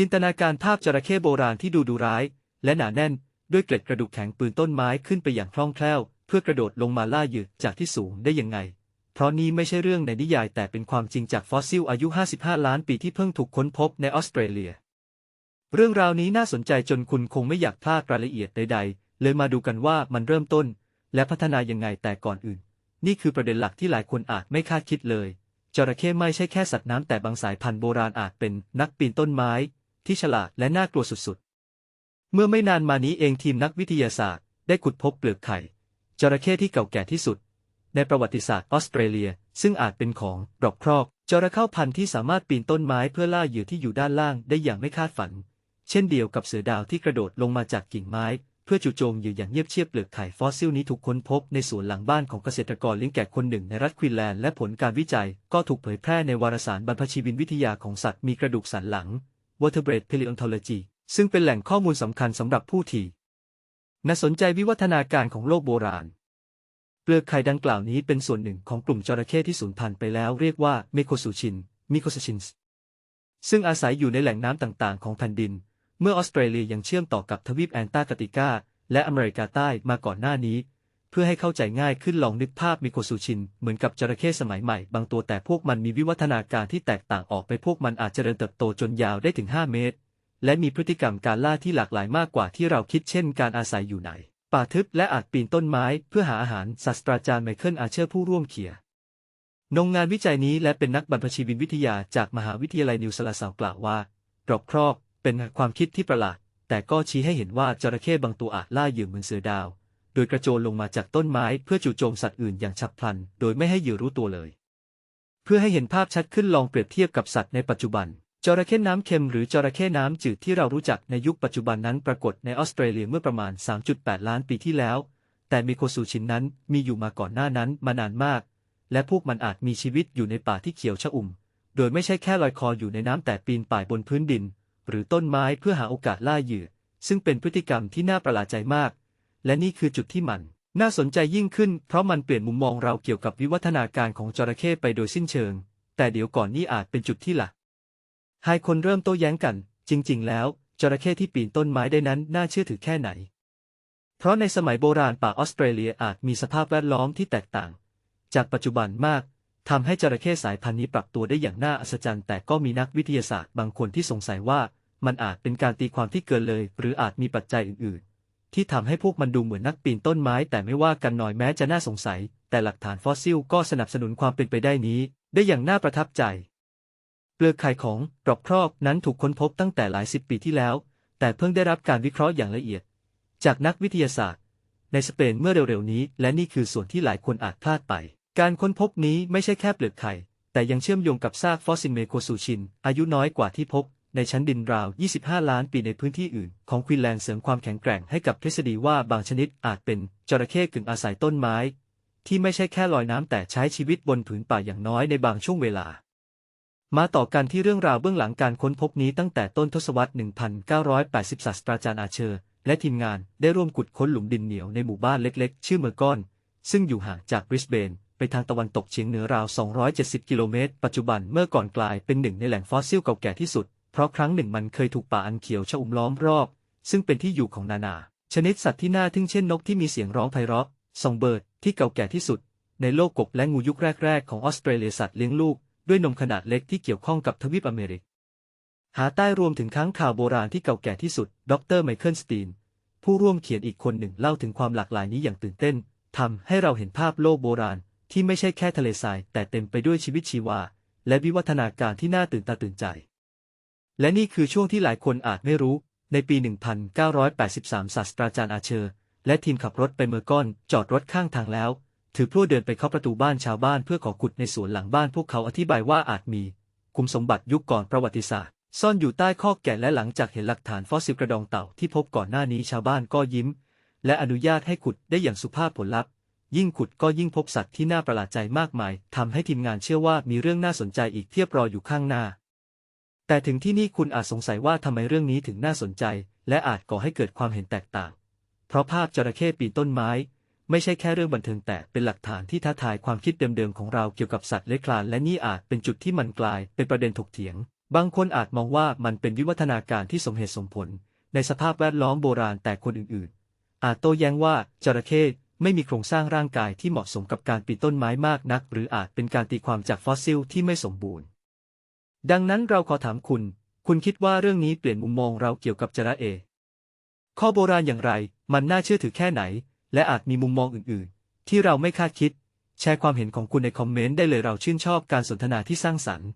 จินตนาการภาพจระเข้โบราณที่ดูดุร้าย และหนาแน่น ด้วยเกล็ดกระดูกแข็งปืนต้นไม้ขึ้นไปอย่างคล่องแคล่ว เพื่อกระโดดลงมาล่าเหยื่อจากที่สูงได้ยังไง เพราะนี่ไม่ใช่เรื่องในนิยายแต่เป็นความจริงจากฟอสซิลอายุ 55 ล้านปีที่เพิ่งถูกค้นพบในออสเตรเลีย เรื่องราวนี้น่าสนใจจนคุณคงไม่อยากพลาดรายละเอียดใดๆ เลยมาดูกันว่ามันเริ่มต้น และพัฒนายังไงแต่ก่อนอื่น นี่คือประเด็นหลักที่หลายคนอาจไม่คาดคิดเลยจระเข้ไม่ใช่แค่สัตว์น้ำแต่บางสายพันธุ์โบราณอาจเป็นนักปีนต้นไม้ ที่ฉลาดและน่ากลัวสุดๆ เมื่อไม่นานมานี้เองทีมนักวิทยาศาสตร์ ได้ขุดพบเปลือกไข่จระเข้ที่เก่าแก่ที่สุด ในประวัติศาสตร์ออสเตรเลีย ซึ่งอาจเป็นของดอกครอกจระเข้พันธุ์ที่สามารถปีนต้นไม้เพื่อล่าเหยื่อที่อยู่ด้านล่างได้อย่างไม่คาดฝัน เช่นเดียวกับเสือดาวที่กระโดดลงมาจากกิ่งไม้เพื่อจู่โจมเหยื่ออย่างเงียบเชียบเปลือกไข่ฟอสซิลนี้ถูกค้นพบในสวนหลังบ้านของเกษตรกรเลี้ยงแกะคนหนึ่งในรัฐควีนแลนด์และผลการวิจัยก็ถูกเผยแพร่ในวารสารบรรพชีวินวิทยาของสัตว์มีกระดูกสันหลัง Vertebrate Paleontology ซึ่งเป็นแหล่งข้อมูลสำคัญสำหรับผู้ที่น่าสนใจวิวัฒนาการของโลกโบราณ เปลือกไข่ดังกล่าวนี้เป็นส่วนหนึ่งของกลุ่มจระเข้ที่สูญพันธุ์ไปแล้วเรียกว่าเมโคซูชินมิโคซชินส์ซึ่งอาศัยอยู่ในแหล่งน้ำต่างๆ ของแผ่นดิน เมื่อออสเตรเลียยังเชื่อมต่อกับทวีปแอนตาร์กติกาและอเมริกาใต้มาก่อนหน้านี้ เพื่อให้เข้าใจง่ายขึ้นลองนึกภาพมิโคซูชิน เหมือนกับจระเข้สมัยใหม่ บางตัวแต่พวกมันมีวิวัฒนาการที่แตกต่างออกไปพวกมันอาจเจริญเติบโตจนยาวได้ถึง 5 เมตร และมีพฤติกรรมการล่าที่หลากหลายมากกว่าที่เราคิดเช่นการอาศัยอยู่ในป่าทึบและอาจปีนต้นไม้เพื่อหาอาหารศาสตราจารย์ไมเคิลอาเชอร์ผู้ร่วมเขียนงงานวิจัยนี้และเป็นนักบรรพชีวินวิทยาจากมหาวิทยาลัยนิวซาลาซาวกล่าวว่าดอกครอกเป็นความคิดที่ประหลาด แต่ก็ชี้ให้เห็นว่าจระเข้บางตัวอาจล่าเหยื่อเหมือนเสือดาว ดยกระโจนลงมาจากต้นไม้เพื่อจู่โจมสัตว์อื่นอย่างฉับพลัน โดยไม่ให้เหยื่อรู้ตัวเลย เพื่อให้เห็นภาพชัดขึ้นลองเปรียบเทียบกับสัตว์ในปัจจุบัน จระเข้น้ำเค็มหรือจระเข้น้ำจืดที่เรารู้จักในยุคปัจจุบันนั้นปรากฏในออสเตรเลียเมื่อประมาณ 3.8 ล้านปีที่แล้ว แต่มิโคซูชินนั้นมีอยู่มาก่อนหน้านั้นมานานมาก และพวกมันอาจมีชีวิตอยู่ในป่าที่เขียวชอุ่ม โดยไม่ใช่แค่ลอยคออยู่ในน้ำแต่ปีนป่ายบนพื้นดิน หรือต้นไม้เพื่อหาโอกาสล่าเหยื่อ ซึ่งเป็นพฤติกรรมที่น่าประหลาดใจมาก และนี่คือจุดที่มัน น่าสนใจยิ่งขึ้น เพราะมันเปลี่ยนมุมมองเราเกี่ยวกับวิวัฒนาการของจระเข้ไปโดยสิ้นเชิง แต่เดี๋ยวก่อนนี่อาจเป็นจุดที่หลักให้คนเริ่มโต้แย้งกัน จริง ๆ แล้ว จระเข้ที่ปีนต้นไม้ได้นั้นน่าเชื่อถือแค่ไหน เพราะในสมัยโบราณป่าออสเตรเลียอาจมีสภาพแวดล้อมที่แตกต่าง จากปัจจุบันมากทำให้จระเข้สายพันธุ์นี้ปรับตัวได้อย่างน่าอัศจรรย์ แต่ก็มีนักวิทยาศาสตร์บางคนที่สงสัยว่า มันอาจเป็นการตีความที่เกินเลย หรืออาจมีปัจจัยอื่น ที่ทำให้พวกมันดูเหมือนนักปีนต้นไม้ แต่ไม่ว่ากันหน่อยแม้จะน่าสงสัย แต่หลักฐานฟอสซิลก็สนับสนุนความเป็นไปได้นี้ ได้อย่างน่าประทับใจ เปลือกไข่ของดอกครอกนั้นถูกค้นพบตั้งแต่หลายสิบปีที่แล้ว แต่เพิ่งได้รับการวิเคราะห์อย่างละเอียด จากนักวิทยาศาสตร์ ในสเปนเมื่อเร็วๆนี้ และนี่คือส่วนที่หลายคนอาจพลาดไป การค้นพบนี้ไม่ใช่แค่เปลือกไข่แต่ยังเชื่อมโยงกับซากฟอสซิลเมโคซูชิน อายุน้อยกว่าที่พบ ในชั้นดินราว 25 ล้านปีในพื้นที่อื่น ของควีนแลนด์เสริมความแข็งแกร่งให้กับทฤษฎีว่าบางชนิดอาจเป็นจระเข้กึ่งอาศัยต้นไม้ ที่ไม่ใช่แค่ลอยน้ำแต่ใช้ชีวิตบนผืนป่าอย่างน้อยในบางช่วงเวลา มาต่อกันที่เรื่องราวเบื้องหลังการค้นพบนี้ตั้งแต่ต้นทศวรรษ 1980 ศาสตราจารย์อาเชอร์ และทีมงานได้ร่วมขุดค้นหลุมดินเหนียวในหมู่บ้านเล็กๆ ชื่อเมอร์กอน ซึ่งอยู่ห่างจากบริสเบนไปทางตะวันตกเฉียงเหนือราว 270 กิโลเมตร ปัจจุบันเมื่อก่อนกลายเป็นหนึ่งในแหล่งฟอสซิลเก่าแก่ที่สุด ราะครั้งหนึ่งมันเคยถูกป่าอันเขียวชอุ่มล้อมรอบ ซึ่งเป็นที่อยู่ของนานา ชนิดสัตว์ที่น่าทึ่งเช่นนกที่มีเสียงร้องไพเราะซองเบิร์ดที่เก่าแก่ที่สุด ในโลกกบและงูยุคแรกๆ ของออสเตรเลียสัตว์เลี้ยงลูก ด้วยนมขนาดเล็กที่เกี่ยวข้องกับทวีปอเมริกหาใต้รวมถึงค้างข่าวโบราณที่เก่าแก่ที่สุด ดรไมเคิลสตีน ผู้ร่วมเขียนอีกคนหนึ่งเล่าถึงความหลากหลายนี้อย่างตื่นเต้นทำให้เราเห็นภาพโลกโบราณที่ไม่ใช่แค่ทะเลทราย แต่เต็มไปด้วยชีวิตชีวา และวิวัฒนาการที่น่าตื่นตาตื่นใจ และนี่คือช่วงที่หลายคนอาจไม่รู้ ในปี 1983 ศาสตราจารย์อาเชอร์ และทีมขับรถไปเมอร์กอน จอดรถข้างทางแล้ว ถือพลั่วเดินไปเคาะประตูบ้านชาวบ้านเพื่อขอขุดในสวนหลังบ้านพวกเขาอธิบายว่าอาจมี คุมสมบัติยุคก่อนประวัติศาสตร์ ซ่อนอยู่ใต้ข้อแกะและหลังจากเห็นหลักฐานฟอสซิลกระดองเต่าที่พบก่อนหน้านี้ชาวบ้านก็ยิ้ม และอนุญาตให้ขุดได้อย่างสุภาพผลลัพธ์ยิ่งขุดก็ยิ่งพบสัตว์ที่น่าประหลาดใจมากมาย ทำให้ทีมงานเชื่อว่ามีเรื่องน่าสนใจอีกเทียบรออยู่ข้างหน้า แต่ถึงที่นี่คุณอาจสงสัยว่าทำไมเรื่องนี้ถึงน่าสนใจ และอาจก่อให้เกิดความเห็นแตกต่าง เพราะภาพจระเข้ปีนต้นไม้ ไม่ใช่แค่เรื่องบันเทิงแต่เป็นหลักฐานที่ท้าทายความคิดเดิมๆของเราเกี่ยวกับสัตว์เลื้อยคลานและนี่อาจเป็นจุดที่มันกลายเป็นประเด็นถกเถียง บางคนอาจมองว่ามันเป็นวิวัฒนาการที่สมเหตุสมผล ในสภาพแวดล้อมโบราณแต่คนอื่นๆ อาจโต้แย้งว่าจระเข้ไม่มีโครงสร้างร่างกายที่เหมาะสมกับการปีนต้นไม้มากนัก หรืออาจเป็นการตีความจากฟอสซิลที่ไม่สมบูรณ์ ดังนั้นเราขอถามคุณ คุณคิดว่าเรื่องนี้เปลี่ยนมุมมองเราเกี่ยวกับจระเอ ข้อโบราณอย่างไร มันน่าเชื่อถือแค่ไหน และอาจมีมุมมองอื่นๆ ที่เราไม่คาดคิด แชร์ความเห็นของคุณในคอมเมนต์ได้เลยเราชื่นชอบการสนทนาที่สร้างสรรค์